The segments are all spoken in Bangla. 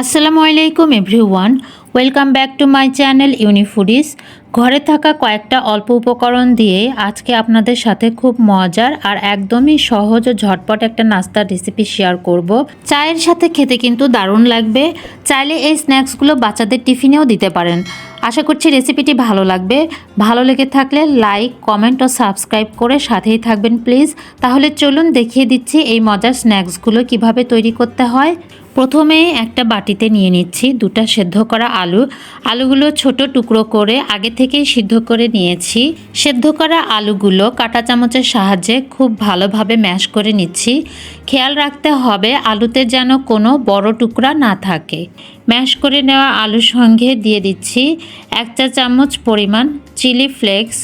আসসালামু আলাইকুম everyone Welcome back to my channel Unifoodies ঘরে থাকা কয়েকটা অল্প উপকরণ দিয়ে আজকে আপনাদের সাথে খুব মজার আর একদমই সহজ ও ঝটপট একটা নাস্তার রেসিপি শেয়ার করব। চায়ের সাথে খেতে কিন্তু দারুণ লাগবে। চাইলে এই স্ন্যাক্সগুলো বাচ্চাদের টিফিনেও দিতে পারেন। আশা করছি রেসিপিটি ভালো লাগবে। ভালো লেগে থাকলে লাইক কমেন্ট ও সাবস্ক্রাইব করে সাথেই থাকবেন প্লিজ তাহলে চলুন দেখিয়ে দিচ্ছি এই মজার স্ন্যাক্সগুলো কীভাবে তৈরি করতে হয়। প্রথমে একটা বাটিতে নিয়ে নিচ্ছি দুটা সেদ্ধ করা আলু। আলুগুলো ছোট টুকরো করে আগে থেকেই সিদ্ধ করে নিয়েছি। সেদ্ধ করা আলুগুলো কাঁটা চামচের সাহায্যে খুব ভালোভাবে ম্যাশ করে নিচ্ছি। খেয়াল রাখতে হবে আলুতে যেন কোনো বড় টুকরা না থাকে। ম্যাশ করে নেওয়া আলুর সঙ্গে দিয়ে দিচ্ছি এক চা চামচ পরিমাণ চিলি ফ্লেক্স,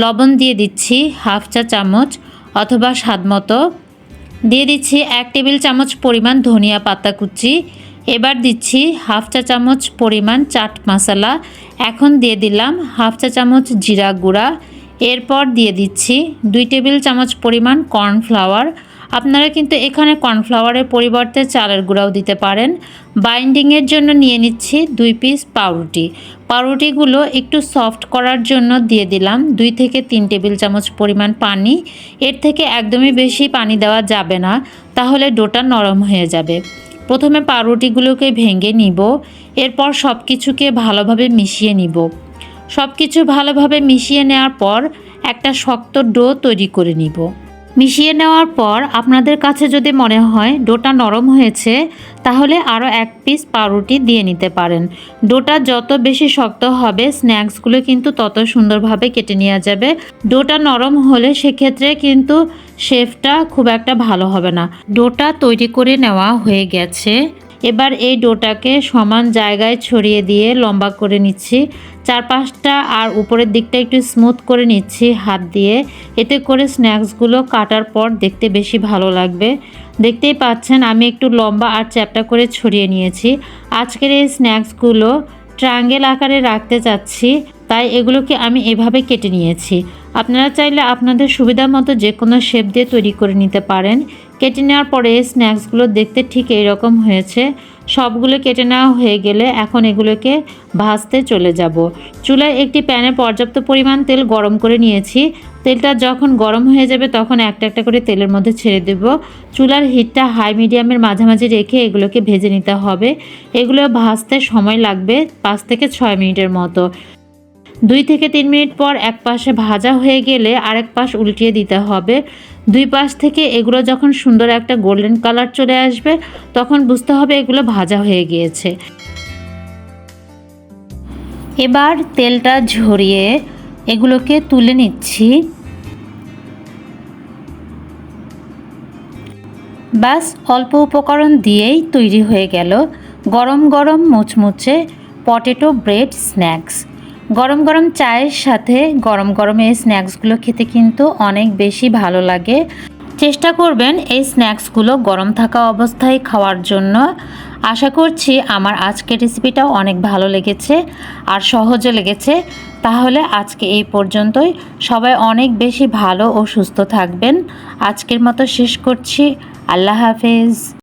লবণ দিয়ে দিচ্ছি হাফ চা চামচ অথবা স্বাদ মতো দিয়ে দিচ্ছি এক টেবিল চামচ পরিমাণ ধনিয়া পাতা কুচি এবার দিচ্ছি হাফ চা চামচ পরিমাণ চাট মশলা। এখন দিয়ে দিলাম হাফ চা চামচ জিরা গুঁড়া। এরপর দিয়ে দিচ্ছি দুই টেবিল চামচ পরিমাণ কর্নফ্লাওয়ার। আপনারা কিন্তু এখানে কর্নফ্লাওয়ারের পরিবর্তে চালের গুঁড়াও দিতে পারেন। বাইন্ডিংয়ের জন্য নিয়ে নিচ্ছি দুই পিস পাউরুটি। পাউরুটিগুলো একটু সফট করার জন্য দিয়ে দিলাম দুই থেকে তিন টেবিল চামচ পরিমাণ পানি। এর থেকে একদমই বেশি পানি দেওয়া যাবে না, তাহলে ডোটা নরম হয়ে যাবে। প্রথমে পাউরুটিগুলোকে ভেঙে নিব, এরপর সব কিছুকে ভালোভাবে মিশিয়ে নিব। সব কিছু ভালোভাবে মিশিয়ে নেওয়ার পর একটা শক্ত ডো তৈরি করে নিব। মিশিয়ে নেওয়ার পর আপনাদের কাছে যদি মনে হয় ডোটা নরম হয়েছে, তাহলে আরও এক পিস পাউরুটি দিয়ে নিতে পারেন। ডোটা যত বেশি শক্ত হবে, স্ন্যাক্সগুলো কিন্তু তত সুন্দরভাবে কেটে নেওয়া যাবে। ডোটা নরম হলে সেক্ষেত্রে কিন্তু শেফটা খুব একটা ভালো হবে না। ডোটা তৈরি করে নেওয়া হয়ে গেছে। এবার এই ডোটাকে সমান জায়গায় ছড়িয়ে দিয়ে লম্বা করে নিচ্ছি। চারপাশটা আর উপরের দিকটা একটু স্মুথ করে নিচ্ছি হাত দিয়ে। এতে করে স্ন্যাক্সগুলো কাটার পর দেখতে বেশি ভালো লাগবে। দেখতেই পাচ্ছেন আমি একটু লম্বা আর চ্যাপটা করে ছড়িয়ে নিয়েছি। আজকের এই স্ন্যাক্সগুলো ট্রায়াঙ্গেল আকারে রাখতে চাচ্ছি, তাই এগুলোকে আমি এভাবে কেটে নিয়েছি। আপনারা চাইলে আপনাদের সুবিধা মতো যে কোনো শেপ দিয়ে তৈরি করে নিতে পারেন। কেটে নেওয়ার পরে স্ন্যাক্সগুলো দেখতে ঠিক এইরকম হয়েছে। সবগুলো কেটে নেওয়া হয়ে গেলে এখন এগুলোকে ভাজতে চলে যাব। চুলায় একটি প্যানে পর্যাপ্ত পরিমাণ তেল গরম করে নিয়েছি। তেলটা যখন গরম হয়ে যাবে তখন একটা একটা করে তেলের মধ্যে ছেড়ে দেব। চুলার হিটটা হাই মিডিয়ামের মাঝামাঝি রেখে এগুলোকে ভেজে নিতে হবে। এগুলো ভাজতে সময় লাগবে পাঁচ থেকে ছয় মিনিটের মতো। দুই থেকে তিন মিনিট পর এক পাশে ভাজা হয়ে গেলে আরেক পাশ উল্টিয়ে দিতে হবে। দুই পাশ থেকে এগুলো যখন সুন্দর একটা গোল্ডেন কালার চলে আসবে, তখন বুঝতে হবে এগুলো ভাজা হয়ে গিয়েছে। এবার তেলটা ঝরিয়ে এগুলোকে তুলে নিচ্ছি। বাস অল্প উপকরণ দিয়েই তৈরি হয়ে গেল। গরম গরম মুচমুচে পটেটো ব্রেড স্ন্যাক্স। গরম গরম চায়ের সাথে গরম গরম এই স্ন্যাক্সগুলো খেতে কিন্তু অনেক বেশি ভালো লাগে। চেষ্টা করবেন এই স্ন্যাক্সগুলো গরম থাকা অবস্থায় খাওয়ার জন্য। আশা করছি আমার আজকের রেসিপিটাও অনেক ভালো লেগেছে আর সহজে লেগেছে। তাহলে আজকে এই পর্যন্তই। সবাই অনেক বেশি ভালো ও সুস্থ থাকবেন। আজকের মতো শেষ করছি। আল্লাহ হাফেজ।